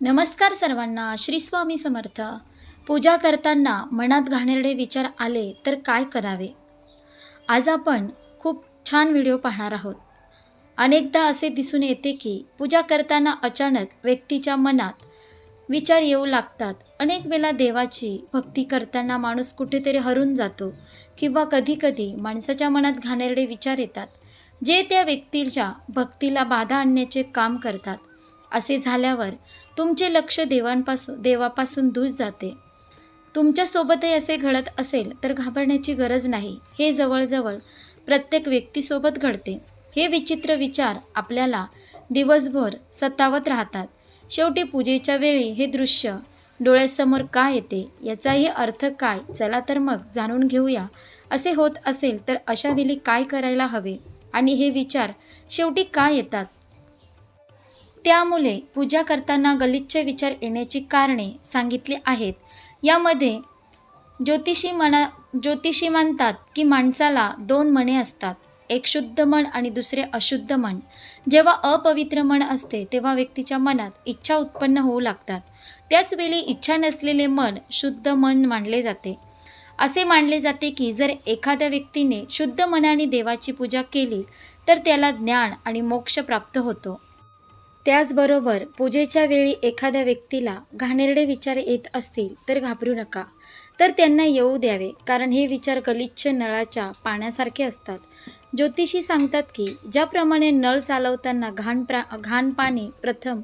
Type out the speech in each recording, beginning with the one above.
नमस्कार सर्वांना श्री स्वामी समर्थ. पूजा करताना मनात घाणेरडे विचार आले तर काय करावे? आज आपण खूप छान व्हिडिओ पाहणार आहोत. अनेकदा असे दिसून येते की पूजा करताना अचानक व्यक्तीच्या मनात विचार येऊ लागतात. अनेक वेळा देवाची भक्ती करताना माणूस कुठेतरी हरून जातो किंवा कधीकधी माणसाच्या मनात घाणेरडे विचार येतात जे त्या व्यक्तीच्या भक्तीला बाधा आणण्याचे काम करतात. असे झाल्यावर तुमचे लक्ष देवांपासून देवापासून दूर जाते. तुमच्यासोबतही असे घडत असेल तर घाबरण्याची गरज नाही. हे जवळजवळ प्रत्येक व्यक्तीसोबत घडते. हे विचित्र विचार आपल्याला दिवसभर सतावत राहतात. शेवटी पूजेच्या वेळी हे दृश्य डोळ्यासमोर का येते? याचाही अर्थ काय? चला तर मग जाणून घेऊया. असे होत असेल तर अशा वेळी काय करायला हवे? आणि हे विचार शेवटी का येतात? त्यामुळे पूजा करताना गलिच्छ विचार येण्याची कारणे सांगितली आहेत. यामध्ये ज्योतिषी मना ज्योतिषी मानतात की माणसाला दोन मने असतात. एक शुद्ध मन आणि दुसरे अशुद्ध मन. जेव्हा अपवित्र मन असते तेव्हा व्यक्तीच्या मनात इच्छा उत्पन्न होऊ लागतात. त्याचवेळी इच्छा नसलेले मन शुद्ध मन मानले जाते. असे मानले जाते की जर एखाद्या व्यक्तीने शुद्ध मनाने देवाची पूजा केली तर त्याला ज्ञान आणि मोक्ष प्राप्त होतो. त्याचबरोबर पूजेच्या वेळी एखाद्या व्यक्तीला घाणेरडे विचार येत असतील तर घाबरू नका. तर त्यांना येऊ द्यावे कारण हे विचार गलिच्छ नळाच्या पाण्यासारखे असतात. ज्योतिषी सांगतात की ज्याप्रमाणे नळ चालवताना घाण प्रा घाण पाणी प्रथम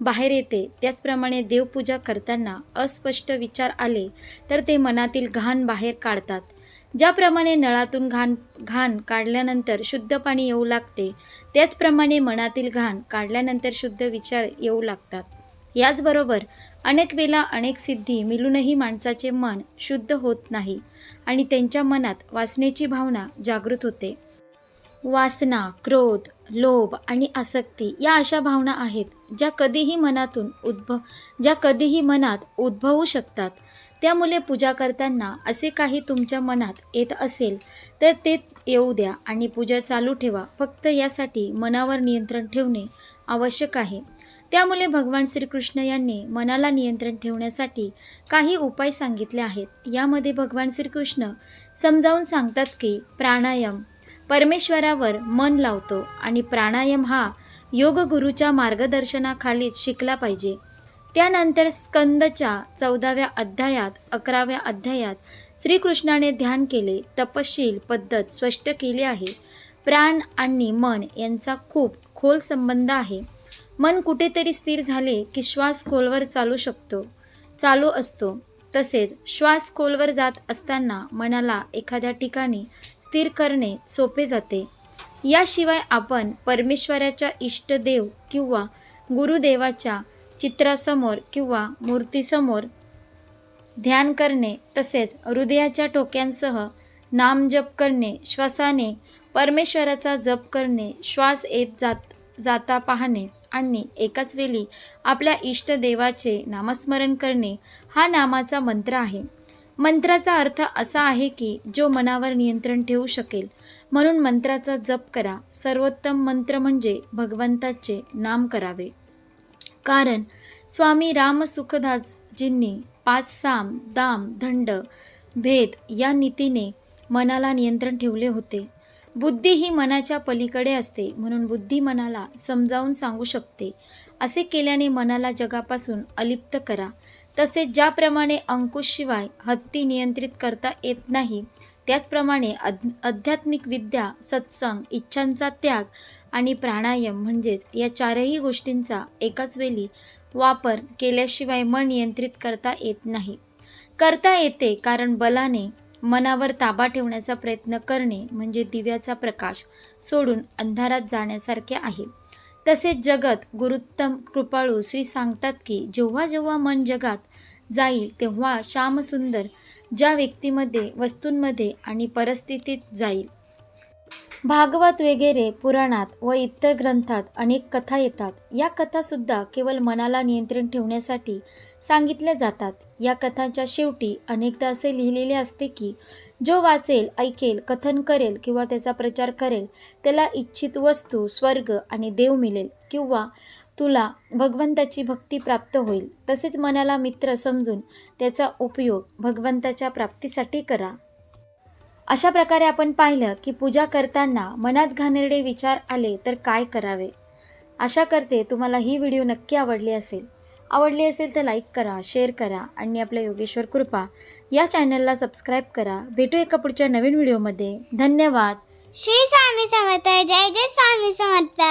बाहेर येते त्याचप्रमाणे देवपूजा करताना अस्पष्ट विचार आले तर ते मनातील घाण बाहेर काढतात. ज्याप्रमाणे नळातून घाण घाण काढल्यानंतर शुद्ध पाणी येऊ लागते त्याचप्रमाणे मनातील घाण काढल्यानंतर शुद्ध विचार येऊ लागतात. याचबरोबर अनेक वेळा अनेक सिद्धी मिळूनही माणसाचे मन शुद्ध होत नाही आणि त्यांच्या मनात वासनेची भावना जागृत होते. वासना क्रोध लोभ आणि आसक्ती या अशा भावना आहेत ज्या कधीही मनातून उद्भव ज्या कधीही मनात उद्भवू शकतात. त्यामुळे पूजा करताना असे काही तुमच्या मनात येत असेल तर ते येऊ द्या आणि पूजा चालू ठेवा. फक्त यासाठी मनावर नियंत्रण ठेवणे आवश्यक आहे. त्यामुळे भगवान श्रीकृष्ण यांनी मनाला नियंत्रण ठेवण्यासाठी काही उपाय सांगितले आहेत. यामध्ये भगवान श्रीकृष्ण समजावून सांगतात की प्राणायाम परमेश्वरावर मन लावतो आणि प्राणायाम हा योगगुरूच्या मार्गदर्शनाखालीच शिकला पाहिजे. त्यानंतर स्कंदच्या चौदाव्या अध्यायात अकराव्या अध्यायात श्रीकृष्णाने ध्यान केले तपशील पद्धत स्पष्ट केली आहे. प्राण आणि मन यांचा खूप खोल संबंध आहे. मन कुठेतरी स्थिर झाले की श्वास खोलवर चालू शकतो चालू असतो. तसेच श्वास खोलवर जात असताना मनाला एखाद्या ठिकाणी स्थिर करणे सोपे जाते. याशिवाय आपण परमेश्वराच्या इष्टदेव किंवा गुरुदेवाच्या चित्रासमोर किंवा मूर्तीसमोर ध्यान करणे तसेच हृदयाच्या टोक्यांसह नामजप करणे श्वासाने परमेश्वराचा जप करणे श्वास येत जात जाता पाहणे आणि एकाच वेळी आपल्या इष्टदेवाचे नामस्मरण करणे हा नामाचा मंत्र आहे. मंत्राचा अर्थ असा आहे की जो मनावर नियंत्रण ठेवू शकेल. म्हणून मंत्राचा जप करा. सर्वोत्तम मंत्र म्हणजे भगवंताचे नाम करावे. कारण स्वामी राम सुखदासजींनी पाच साम दाम दंड भेद या नीतीने मनाला नियंत्रण ठेवले होते. बुद्धी ही मनाच्या पलीकडे असते म्हणून बुद्धी मनाला समजावून सांगू शकते. असे केल्याने मनाला जगापासून अलिप्त करा. तसेच ज्याप्रमाणे अंकुशशिवाय हत्ती नियंत्रित करता येत नाही त्याचप्रमाणे अध आध्यात्मिक विद्या सत्संग इच्छांचा त्याग आणि प्राणायाम म्हणजेच या चारही गोष्टींचा एकाच वेळी वापर केल्याशिवाय मन नियंत्रित करता येत नाही. करता येते कारण बलाने मनावर ताबा ठेवण्याचा प्रयत्न करणे म्हणजे दिव्याचा प्रकाश सोडून अंधारात जाण्यासारखे आहे. तसेच जगत गुरुत्तम कृपाळू श्री सांगतात की जेव्हा जेव्हा मन जगात जाईल तेव्हा श्यामसुंदर ज्या व्यक्तीमध्ये वस्तूंमध्ये आणि परिस्थितीत जाईल. भागवत वगैरे पुराणात व इतर ग्रंथात अनेक कथा येतात. या कथासुद्धा केवळ मनाला नियंत्रण ठेवण्यासाठी सांगितल्या जातात. या कथांच्या शेवटी अनेकदा असे लिहिलेले असते की जो वाचेल ऐकेल कथन करेल किंवा त्याचा प्रचार करेल त्याला इच्छित वस्तू स्वर्ग आणि देव मिळेल किंवा तुला भगवंताची भक्ती प्राप्त होईल. तसेच मनाला मित्र समजून त्याचा उपयोग भगवंताच्या प्राप्तीसाठी करा. अशा प्रकारे आपण पाहिलं की पूजा करताना मनात घाणेरडे विचार आले तर काय करावे? आशा करते तुम्हाला ही व्हिडिओ नक्की आवडली असेल. आवडली असेल तर लाईक करा शेअर करा आणि आपल्या योगेश्वर कृपा या चॅनलला सबस्क्राईब करा. भेटू एका पुढच्या नवीन व्हिडिओमध्ये. धन्यवाद. श्री स्वामी समर्थ. जय जय स्वामी समर्थ.